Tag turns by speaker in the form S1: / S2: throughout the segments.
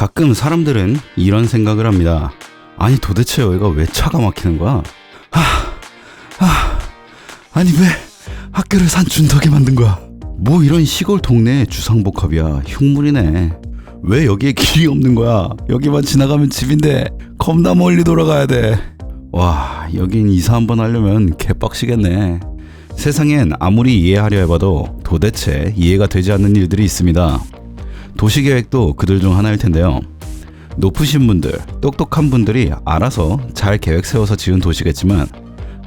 S1: 가끔 사람들은 이런 생각을 합니다. 아니 도대체 여기가 왜 차가 막히는 거야? 하, 하, 아니 왜 학교를 산 준덕에 만든 거야? 뭐 이런 시골 동네 주상복합이야 흉물이네. 왜 여기에 길이 없는 거야? 여기만 지나가면 집인데 겁나 멀리 돌아가야 돼. 와 여긴 이사 한번 하려면 개빡시겠네. 세상엔 아무리 이해하려 해봐도 도대체 이해가 되지 않는 일들이 있습니다. 도시계획도 그들 중 하나일 텐데요. 높으신 분들, 똑똑한 분들이 알아서 잘 계획 세워서 지은 도시겠지만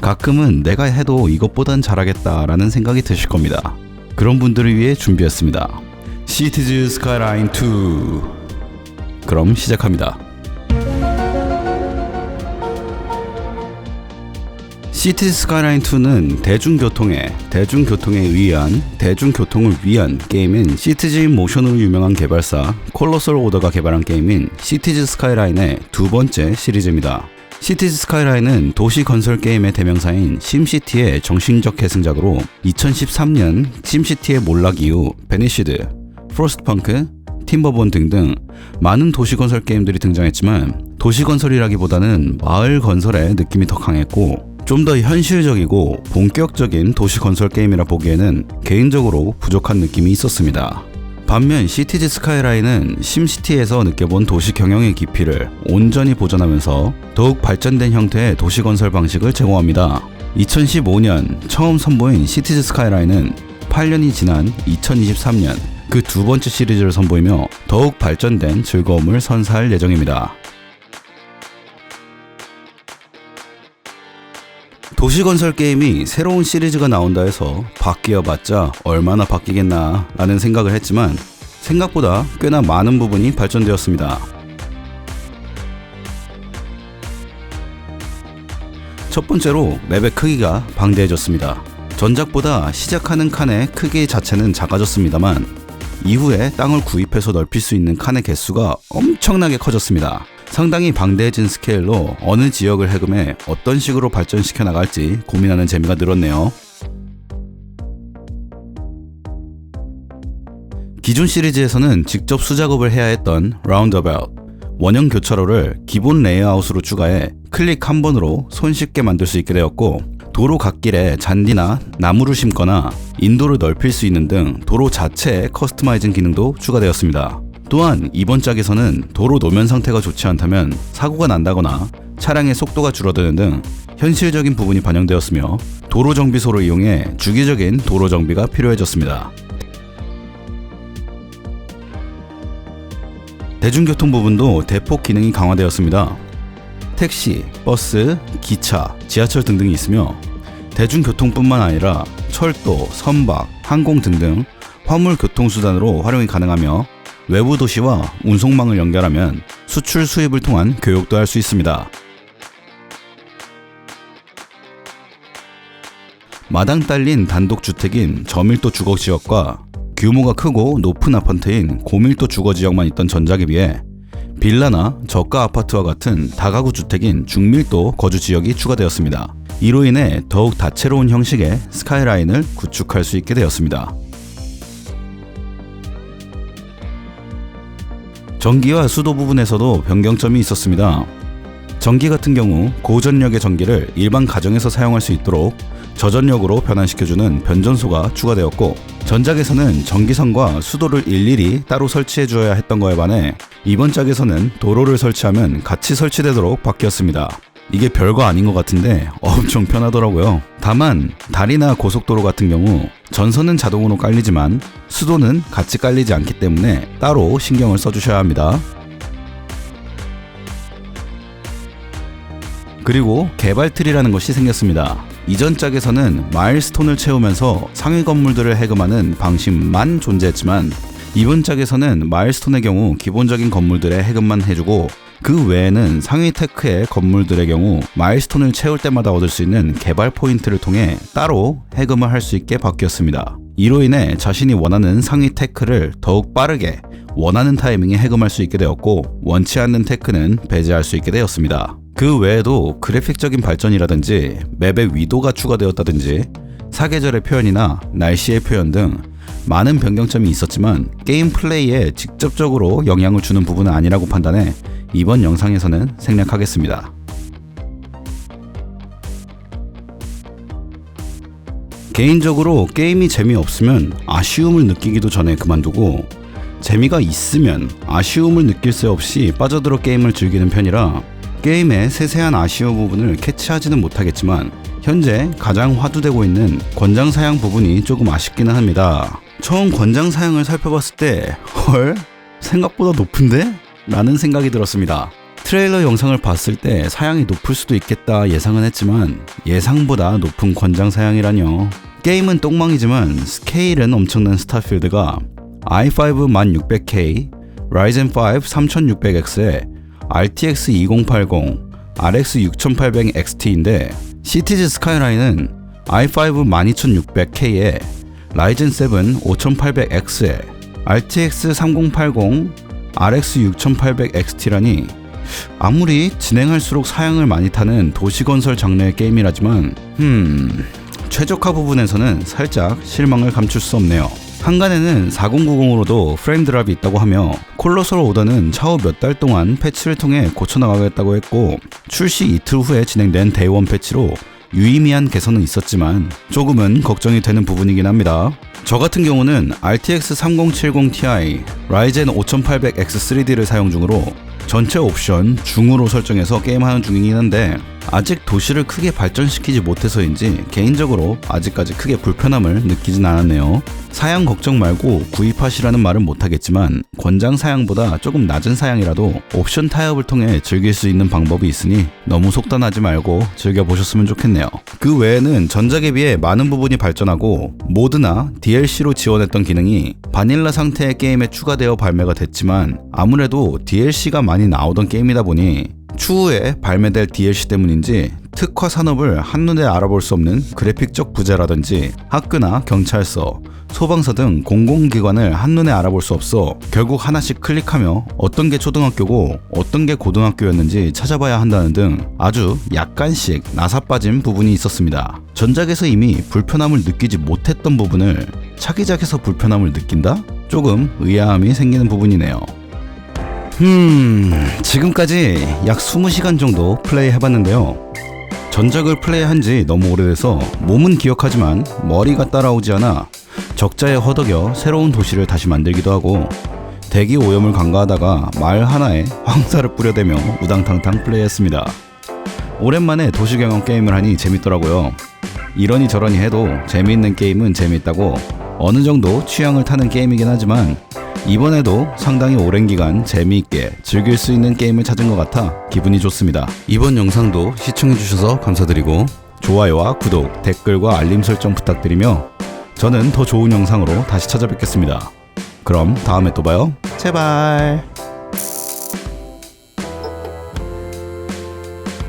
S1: 가끔은 내가 해도 이것보단 잘하겠다라는 생각이 드실 겁니다. 그런 분들을 위해 준비했습니다. 시티즈 스카이라인 2 그럼 시작합니다. 시티 스카이라인 2는 대중교통에 대중교통에 의한 대중교통을 위한 게임인 시티즈 인 모션으로 유명한 개발사 콜로설 오더가 개발한 게임인 시티즈 스카이라인의 두 번째 시리즈입니다. 시티즈 스카이라인은 도시 건설 게임의 대명사인 심시티의 정신적 계승작으로 2013년 심시티의 몰락 이후 베니시드, 프로스트펑크, 팀버본 등등 많은 도시 건설 게임들이 등장했지만 도시 건설이라기보다는 마을 건설의 느낌이 더 강했고 좀 더 현실적이고 본격적인 도시 건설 게임이라 보기에는 개인적으로 부족한 느낌이 있었습니다. 반면 시티즈 스카이라인은 심시티에서 느껴본 도시 경영의 깊이를 온전히 보존하면서 더욱 발전된 형태의 도시 건설 방식을 제공합니다. 2015년 처음 선보인 시티즈 스카이라인은 8년이 지난 2023년 그 두 번째 시리즈를 선보이며 더욱 발전된 즐거움을 선사할 예정입니다. 도시건설 게임이 새로운 시리즈가 나온다 해서 바뀌어봤자 얼마나 바뀌겠나 라는 생각을 했지만 생각보다 꽤나 많은 부분이 발전되었습니다. 첫 번째로 맵의 크기가 방대해졌습니다. 전작보다 시작하는 칸의 크기 자체는 작아졌습니다만 이후에 땅을 구입해서 넓힐 수 있는 칸의 개수가 엄청나게 커졌습니다. 상당히 방대해진 스케일로 어느 지역을 해금해 어떤 식으로 발전시켜 나갈지 고민하는 재미가 늘었네요. 기존 시리즈에서는 직접 수작업을 해야 했던 라운드어바웃, 원형 교차로를 기본 레이아웃으로 추가해 클릭 한 번으로 손쉽게 만들 수 있게 되었고 도로 갓길에 잔디나 나무를 심거나 인도를 넓힐 수 있는 등 도로 자체에 커스터마이징 기능도 추가되었습니다. 또한 이번 짝에서는 도로 노면 상태가 좋지 않다면 사고가 난다거나 차량의 속도가 줄어드는 등 현실적인 부분이 반영되었으며 도로 정비소를 이용해 주기적인 도로 정비가 필요해졌습니다. 대중교통 부분도 대폭 기능이 강화되었습니다. 택시, 버스, 기차, 지하철 등등이 있으며 대중교통뿐만 아니라 철도, 선박, 항공 등등 화물 교통수단으로 활용이 가능하며 외부 도시와 운송망을 연결하면 수출 수입을 통한 교육도 할 수 있습니다. 마당 딸린 단독주택인 저밀도 주거 지역과 규모가 크고 높은 아파트인 고밀도 주거 지역만 있던 전작에 비해 빌라나 저가 아파트와 같은 다가구 주택인 중밀도 거주 지역이 추가되었습니다. 이로 인해 더욱 다채로운 형식의 스카이라인을 구축할 수 있게 되었습니다. 전기와 수도 부분에서도 변경점이 있었습니다. 전기 같은 경우 고전력의 전기를 일반 가정에서 사용할 수 있도록 저전력으로 변환시켜주는 변전소가 추가되었고 전작에서는 전기선과 수도를 일일이 따로 설치해 주어야 했던 거에 반해 이번 짝에서는 도로를 설치하면 같이 설치되도록 바뀌었습니다. 이게 별거 아닌 것 같은데 엄청 편하더라고요. 다만 다리나 고속도로 같은 경우 전선은 자동으로 깔리지만 수도는 같이 깔리지 않기 때문에 따로 신경을 써주셔야 합니다. 그리고 개발틀이라는 것이 생겼습니다. 이전 짝에서는 마일스톤을 채우면서 상위 건물들을 해금하는 방식만 존재했지만 이번 짝에서는 마일스톤의 경우 기본적인 건물들의 해금만 해주고 그 외에는 상위 테크의 건물들의 경우 마일스톤을 채울 때마다 얻을 수 있는 개발 포인트를 통해 따로 해금을 할 수 있게 바뀌었습니다. 이로 인해 자신이 원하는 상위 테크를 더욱 빠르게 원하는 타이밍에 해금할 수 있게 되었고 원치 않는 테크는 배제할 수 있게 되었습니다. 그 외에도 그래픽적인 발전이라든지 맵의 위도가 추가되었다든지 사계절의 표현이나 날씨의 표현 등 많은 변경점이 있었지만 게임 플레이에 직접적으로 영향을 주는 부분은 아니라고 판단해 이번 영상에서는 생략하겠습니다. 개인적으로 게임이 재미없으면 아쉬움을 느끼기도 전에 그만두고 재미가 있으면 아쉬움을 느낄 새 없이 빠져들어 게임을 즐기는 편이라 게임의 세세한 아쉬운 부분을 캐치하지는 못하겠지만 현재 가장 화두되고 있는 권장 사양 부분이 조금 아쉽기는 합니다. 처음 권장 사양을 살펴봤을 때 헐? 생각보다 높은데? 라는 생각이 들었습니다. 트레일러 영상을 봤을 때 사양이 높을 수도 있겠다 예상은 했지만 예상보다 높은 권장 사양이라뇨. 게임은 똥망이지만 스케일은 엄청난 스타필드가 i5 1600K, Ryzen 5 3600X에 RTX 2080, RX 6800XT인데 시티즈 스카이라인은 i5 12600K에 라이젠 7 5800X에 RTX 3080, RX 6800XT라니 아무리 진행할수록 사양을 많이 타는 도시건설 장르의 게임이라지만 음 최적화 부분에서는 살짝 실망을 감출 수 없네요. 한간에는 4090으로도 프레임 드랍이 있다고 하며 콜로솔 오더는 차후 몇 달 동안 패치를 통해 고쳐나가겠다고 했고 출시 이틀 후에 진행된 데이원 패치로 유의미한 개선은 있었지만 조금은 걱정이 되는 부분이긴 합니다. 저 같은 경우는 RTX 3070 Ti, Ryzen 5800X3D를 사용 중으로 전체 옵션 중으로 설정해서 게임하는 중이긴 한데 아직 도시를 크게 발전시키지 못해서인지 개인적으로 아직까지 크게 불편함을 느끼진 않았네요. 사양 걱정 말고 구입하시라는 말은 못하겠지만 권장 사양보다 조금 낮은 사양이라도 옵션 타협을 통해 즐길 수 있는 방법이 있으니 너무 속단하지 말고 즐겨보셨으면 좋겠네요. 그 외에는 전작에 비해 많은 부분이 발전하고 모드나 DLC로 지원했던 기능이 바닐라 상태의 게임에 추가되어 발매가 됐지만 아무래도 DLC가 많이 나오던 게임이다 보니 추후에 발매될 DLC 때문인지 특화 산업을 한눈에 알아볼 수 없는 그래픽적 부재라든지 학교나 경찰서, 소방서 등 공공기관을 한눈에 알아볼 수 없어 결국 하나씩 클릭하며 어떤 게 초등학교고 어떤 게 고등학교였는지 찾아봐야 한다는 등 아주 약간씩 나사 빠진 부분이 있었습니다. 전작에서 이미 불편함을 느끼지 못했던 부분을 차기작에서 불편함을 느낀다? 조금 의아함이 생기는 부분이네요. 음, 지금까지 약 20시간 정도 플레이 해봤는데요. 전작을 플레이한 지 너무 오래돼서 몸은 기억하지만 머리가 따라오지 않아 적자에 허덕여 새로운 도시를 다시 만들기도 하고 대기 오염을 간과하다가 말 하나에 황사를 뿌려대며 우당탕탕 플레이했습니다. 오랜만에 도시 경영 게임을 하니 재밌더라고요. 이러니 저러니 해도 재미있는 게임은 재미있다고 어느 정도 취향을 타는 게임이긴 하지만 이번에도 상당히 오랜 기간 재미있게 즐길 수 있는 게임을 찾은 것 같아 기분이 좋습니다. 이번 영상도 시청해주셔서 감사드리고 좋아요와 구독, 댓글과 알림 설정 부탁드리며 저는 더 좋은 영상으로 다시 찾아뵙겠습니다. 그럼 다음에 또 봐요. 제발.